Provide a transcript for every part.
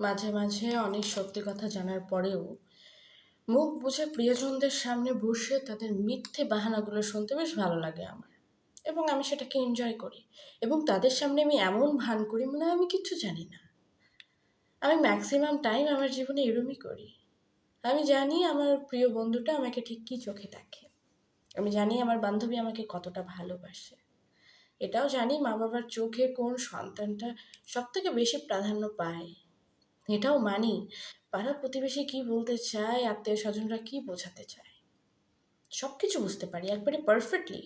মাঝে মাঝে অনেক সত্যি কথা জানার পরেও মুখ বুঝে প্রিয়জনদের সামনে বসে তাদের মিথ্যে বাহানাগুলো শুনতে বেশ ভালো লাগে আমার। এবং আমি সেটাকে এনজয় করি। এবং তাদের সামনে আমি এমন ভান করি মনে হয় আমি কিচ্ছু জানি না। আমি ম্যাক্সিমাম টাইম আমার জীবনে এরমই করি। আমি জানি আমার প্রিয় বন্ধুটা আমাকে ঠিক কী চোখে দেখে। আমি জানি আমার বান্ধবী আমাকে কতটা ভালোবাসে। এটাও জানি মা বাবার চোখে কোন সন্তানটা সব থেকে বেশি প্রাধান্য পায়। এটাও মানি। পাড়া প্রতিবেশী কী বলতে চায় আত্মীয় স্বজনরা কী বোঝাতে চায়? সব কিছু বুঝতে পারি, একবারে পারফেক্টলি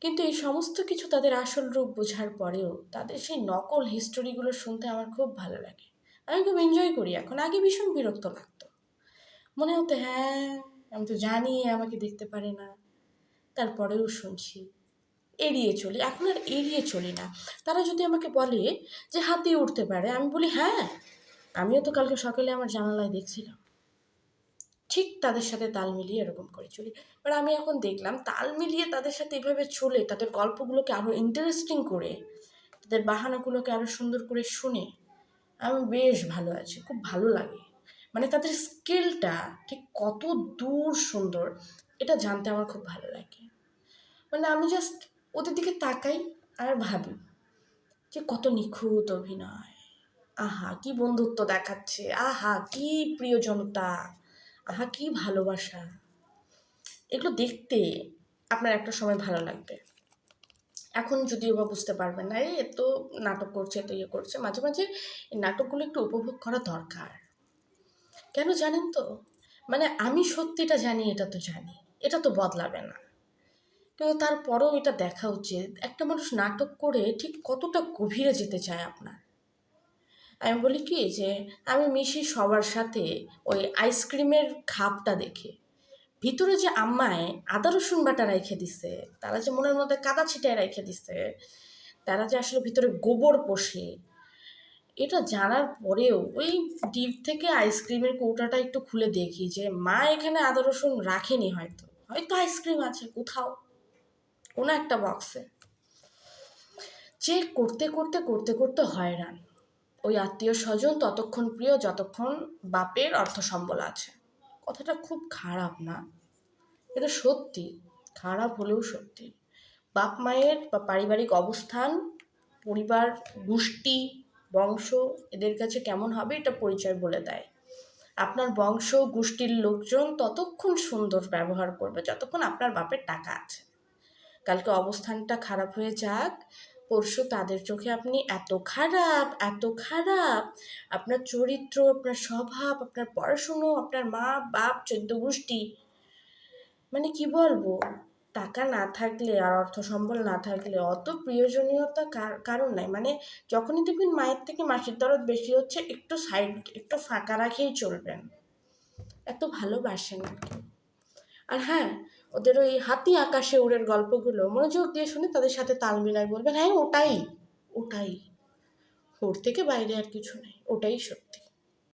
কিন্তু এই সমস্ত কিছু তাদের আসল রূপ বোঝার পরেও তাদের সেই নকল হিস্টোরিগুলো শুনতে আমার খুব ভালো লাগে। আমি খুব এনজয় করি এখন, আগে ভীষণ বিরক্ত লাগতো। মনে হতো হ্যাঁ আমি তো জানি আমাকে দেখতে পারে না। তারপরেও শুনছি, এড়িয়ে চলি। এখন আর এড়িয়ে চলি না। তারা যদি আমাকে বলে যে হাতি উঠতে পারে, আমি বলি হ্যাঁ আমিও তো কালকে সকালে আমার জানালায় দেখছিলাম। ঠিক তাদের সাথে তাল মিলিয়ে এরকম করে চলি। বাট আমি এখন দেখলাম, তাল মিলিয়ে তাদের সাথে এভাবে চলে, তাদের গল্পগুলোকে আরও ইন্টারেস্টিং করে, তাদের বাহানাগুলোকে আরও সুন্দর করে শুনে আমি বেশ ভালো আছি, খুব ভালো লাগে। মানে তাদের স্কিলটা ঠিক কত দূর সুন্দর, এটা জানতে আমার খুব ভালো লাগে। মানে আমি জাস্ট ওদের দিকে তাকাই আর ভাবি যে কত নিখুঁত অভিনয় আহা, কি বন্ধুত্ব দেখাচ্ছে। আহা, কি প্রিয়জনতা। আহা, কি ভালোবাসা। এগুলো দেখতে আপনার একটা সময় ভালো লাগবে। এখন যদিও বা বুঝতে পারবেন না এ তো নাটক করছে তো ইয়ে করছে, মাঝে মাঝে এই নাটকগুলো একটু উপভোগ করা দরকার। কেন জানেন তো? মানে আমি সত্যিটা জানি, এটা তো জানি। এটা তো বদলাবে না। কিন্তু তারপরেও এটা দেখা উচিত। একটা মানুষ নাটক করে ঠিক কতটা গভীরে যেতে চায় আপনার? আমি বলি কি যে, আমি মিশি সবার সাথে ওই আইসক্রিমের খাপটা দেখে। ভিতরে যে আম্মায় আদা, রসুন বাটা রেখে দিছে, তারা যে মনের মধ্যে কাদা ছিটায় রেখে দিছে, তারা যে আসলে ভিতরে গোবর পোষে, এটা জানার পরেও ওই ডিপ থেকে আইসক্রিমের কৌটাটা একটু খুলে দেখি যে, মা এখানে আদা, রসুন রাখেনি হয়তো। হয়তো আইসক্রিম আছে, কোথাও? কোনো একটা বক্সে চেক করতে করতে করতে করতে হয়রান। ওই আত্মীয় স্বজন ততক্ষণ প্রিয়, যতক্ষণ বাপের অর্থ সম্বল আছে। কথাটা খুব খারাপ না। এটা সত্যি, খারাপ হলেও সত্যি। বাপ মায়ের বা পারিবারিক অবস্থান, পরিবার, গোষ্ঠী, বংশ, এদের কাছে কেমন হবে এটা পরিচয় বলে দেয়। আপনার বংশ, গোষ্ঠীর লোকজন ততক্ষণ সুন্দর ব্যবহার করবে, যতক্ষণ আপনার বাপের টাকা আছে। কালকে অবস্থানটা খারাপ হয়ে যাক পরশু তাদের চোখে আপনি এত খারাপ এত খারাপ। আপনার চরিত্র, আপনার স্বভাব, আপনার পড়াশুনো, আপনার মা, বাপ, চোদ্দ গোষ্ঠী। মানে কি বলব? টাকা না থাকলে আর অর্থ সম্বল না থাকলে অত প্রয়োজনীয়তা কারণ নাই। মানে যখনই দেখবেন মায়ের থেকে মাসির দরদ বেশি হচ্ছে, একটু সাইড একটু ফাঁকা রাখেই চলবেন। এত ভালোবাসেন আর কি। আর হ্যাঁ ওদের ওই হাতি আকাশে উড়ের গল্পগুলো মনোযোগ দিয়ে শুনে তাদের সাথে তাল মিলায় বলবেন হ্যাঁ ওটাই ওটাই। ওর থেকে বাইরে আর কিছু নেই, ওটাই সত্যি।